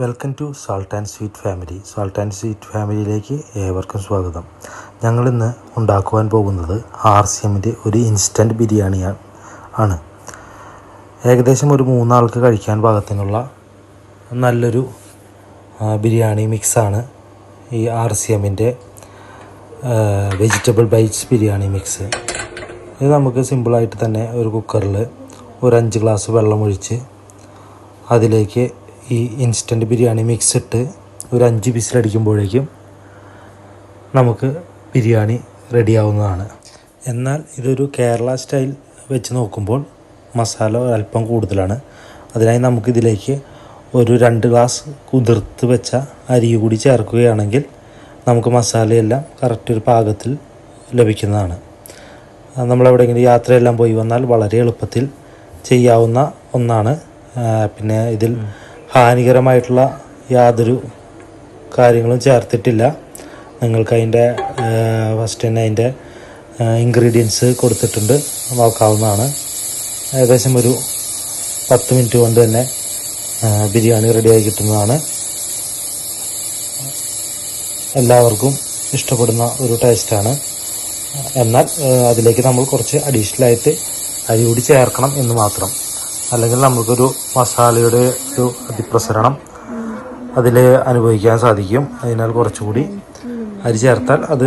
Welcome to salt and sweet family salt and sweet ഫാമിലിയിലേക്ക് ഏവർക്കും സ്വാഗതം. ഞങ്ങളിന്ന് ഉണ്ടാക്കുവാൻ പോകുന്നത് ആർ സി എമ്മിന്റെ ഒരു ഇൻസ്റ്റന്റ് ബിരിയാണി ആണ്. ഏകദേശം ഒരു മൂന്നാൾക്ക് കഴിക്കാൻ പാകത്തിനുള്ള നല്ലൊരു ബിരിയാണി മിക്സാണ് ഈ ആർ സി എമ്മിന്റെ വെജിറ്റബിൾ ബൈറ്റ്സ് ബിരിയാണി മിക്സ് ഇത് നമുക്ക് സിമ്പിളായിട്ട് തന്നെ ഒരു കുക്കറിൽ ഒരു അഞ്ച് ഗ്ലാസ് വെള്ളമൊഴിച്ച് അതിലേക്ക് ഈ ഇൻസ്റ്റന്റ് ബിരിയാണി മിക്സ് ഇട്ട് ഒരു അഞ്ച് വിസിലടിക്കുമ്പോഴേക്കും നമുക്ക് ബിരിയാണി റെഡിയാവുന്നതാണ് എന്നാൽ ഇതൊരു കേരള സ്റ്റൈൽ വെച്ച് നോക്കുമ്പോൾ മസാല അല്പം കൂടുതലാണ്. അതിനായി നമുക്കിതിലേക്ക് ഒരു രണ്ട് ഗ്ലാസ് കുതിർത്ത് വെച്ച അരി കൂടി ചേർക്കുകയാണെങ്കിൽ നമുക്ക് മസാലയെല്ലാം കറക്റ്റ് ഒരു പാകത്തിൽ ലഭിക്കുന്നതാണ്. നമ്മളെവിടെയെങ്കിലും യാത്രയെല്ലാം പോയി വന്നാൽ വളരെ എളുപ്പത്തിൽ ചെയ്യാവുന്ന ഒന്നാണ്. പിന്നെ ഇതിൽ ഹാനികരമായിട്ടുള്ള യാതൊരു കാര്യങ്ങളും ചേർത്തിട്ടില്ല. നിങ്ങൾക്ക് അതിന്റെ ഫസ്റ്റ് തന്നെ അതിന്റെ ഇൻഗ്രീഡിയൻസ് കൊടുത്തിട്ടുണ്ട്. നോക്കാവുന്നതാണ്. ഏകദേശം ഒരു പത്ത് മിനിറ്റ് കൊണ്ട് തന്നെ ബിരിയാണി റെഡിയായി കിട്ടുന്നതാണ്. എല്ലാവർക്കും ഇഷ്ടപ്പെടുന്ന ഒരു ടേസ്റ്റാണ് എന്നാൽ അതിലേക്ക് നമ്മൾ കുറച്ച് അഡീഷണലായിട്ട് അരി കൂടി ചേർക്കണം എന്ന് മാത്രം. അല്ലെങ്കിൽ നമുക്കൊരു മസാലയുടെ ഒരു അതിപ്രസരണം അതിൽ അനുഭവിക്കാൻ സാധിക്കും. അതിനാൽ കുറച്ചുകൂടി അരി ചേർത്താൽ അത്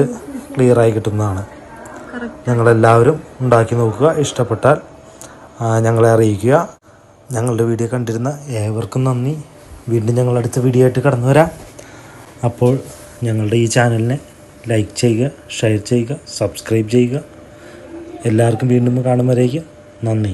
ക്ലിയറായി കിട്ടുന്നതാണ്. ഞങ്ങളെല്ലാവരും ഉണ്ടാക്കി നോക്കുക ഇഷ്ടപ്പെട്ടാൽ ഞങ്ങളെ അറിയിക്കുക. ഞങ്ങളുടെ വീഡിയോ കണ്ടിരുന്ന ഏവർക്കും നന്ദി. വീണ്ടും ഞങ്ങൾ അടുത്ത വീഡിയോ ആയിട്ട് കടന്നു വരാം അപ്പോൾ ഞങ്ങളുടെ ഈ ചാനലിനെ ലൈക്ക് ചെയ്യുക ഷെയർ ചെയ്യുക സബ്സ്ക്രൈബ് ചെയ്യുക. എല്ലാവർക്കും വീണ്ടും കാണുമ്പോഴേക്കും നന്ദി.